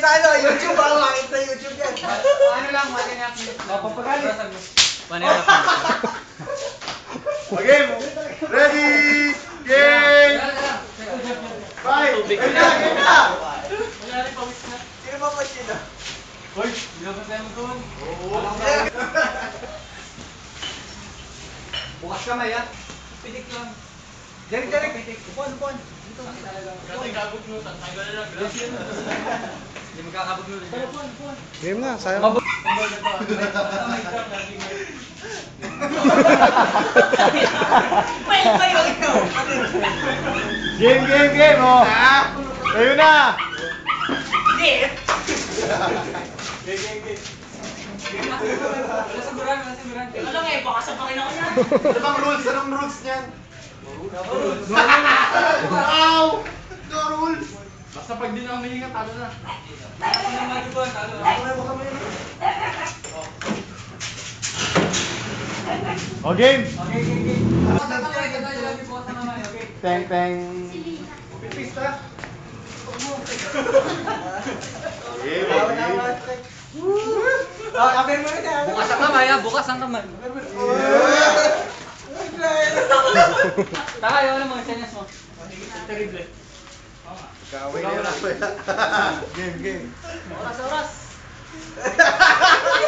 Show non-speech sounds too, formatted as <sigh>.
sa ano, YouTube, baka makita YouTube yan. Ano lang, matinap. Mapapagalit. Panera Okay, ready, game, fight. Game na, game na. Sino ba pa sino? Hoy, dapat tayo mo doon. Bukas kamay ha. Pitik lang. Derek, Derek. Upuan, upuan. Hindi magkakabog nun. Game na, sayang. Ikaw. Game, game, game, oh. Kayo na. Nasiguran, nasiguran. Ano nga eh, baka sabakin ako yan. Ano bang rules? Anong rules niyan? Wow! No rules! Basta pag di na humihinga, talo na. Ako na malubuan, talo na. Oh, game. Okay, okay, okay. Bukas na tayo, ganda yung lagi bukas na naman, okay? Teng, teng. Pista. Game, game. Oh, kapir mo rin ha. Bukas ang kamay, ha? Bukas ang kamay. Taka, yun ang mga senyas mo. Terrible. Kaway na yun. <laughs> Game, game. Oras, oras. <laughs>